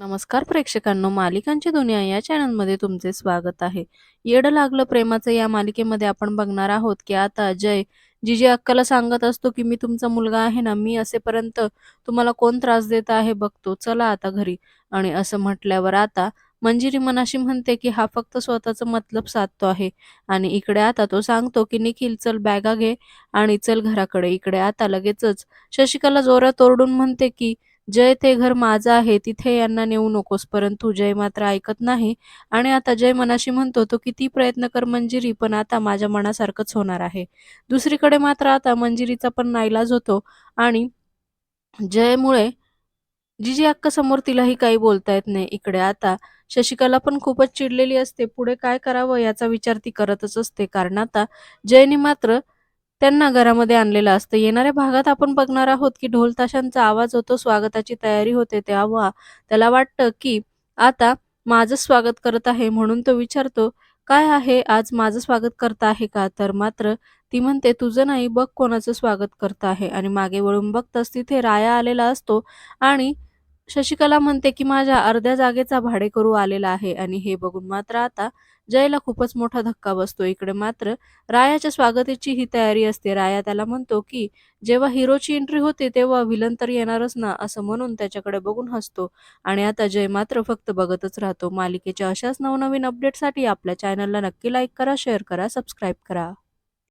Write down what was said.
नमस्कार प्रेक्षकांनो मालिकांची दुनिया या चॅनलमध्ये तुमचे स्वागत आहे. येड लागलं प्रेमाचं या मालिकेमध्ये आपण बघणार आहोत की आता जय जिजी अक्काला सांगत असतो की मी तुमचा मुलगा आहे ना मी असेपर्यंत तुम्हाला कोण त्रास देत आहे बघतो चला आता घरी. आणि असं म्हटल्यावर आता मंजिरी मनाशी म्हणते की हा फक्त स्वतःचं मतलब साधतो आहे. आणि इकडे आता तो सांगतो की निखिल चल बॅगा घे आणि चल घराकडे इकडे आता लगेचच. शशिकला जोरात ओरडून म्हणते की जय ते घर माझं आहे तिथे यांना नेऊ नकोस. परंतु जय मात्र ऐकत नाही आणि आता जय मनाशी म्हणतो तो किती प्रयत्न कर मंजिरी पण आता माझ्या मनासारखंच होणार आहे. दुसरीकडे मात्र आता मंजिरीचा पण नाईलाज होतो आणि जयमुळे जिजी अक्का समोर तिलाही काही बोलता येत नाही. इकडे आता शशिकला पण खूपच चिडलेली असते. पुढे काय करावं याचा विचार ती करतच असते. कारण आता जयने मात्र त्यांना घरामध्ये आणलेलं असतं. येणाऱ्या भागात आपण बघणार आहोत की ढोल ताशांचा आवाज होतो स्वागताची तयारी होते तेव्हा. त्याला वाटतं की आता माझं स्वागत करत आहे म्हणून तो विचारतो काय आहे? आज माझं स्वागत करत आहे का? तर मात्र ती म्हणते तुझं नाही बघ कोणाचं स्वागत करत आहे. आणि मागे वळून बघताच तिथे राया आलेला असतो आणि शशिकला म्हणते की माझ्या अर्ध्या जागेचा भाडेकरू आलेला आहे. आणि हे बघून मात्र आता जयला खूपच मोठा धक्का बसतो इकडे मात्र. रायाच्या स्वागताची ही तयारी असते. राया त्याला म्हणतो की जेव्हा हिरोची एंट्री होते तेव्हा विलन तर येणारच ना असं म्हणून त्याच्याकडे बघून हसतो. आणि आता जय मात्र फक्त बघतच राहतो. मालिकेच्या अशाच नवनवीन अपडेटसाठी आपल्या चॅनलला नक्की लाईक करा शेअर करा सबस्क्राईब करा.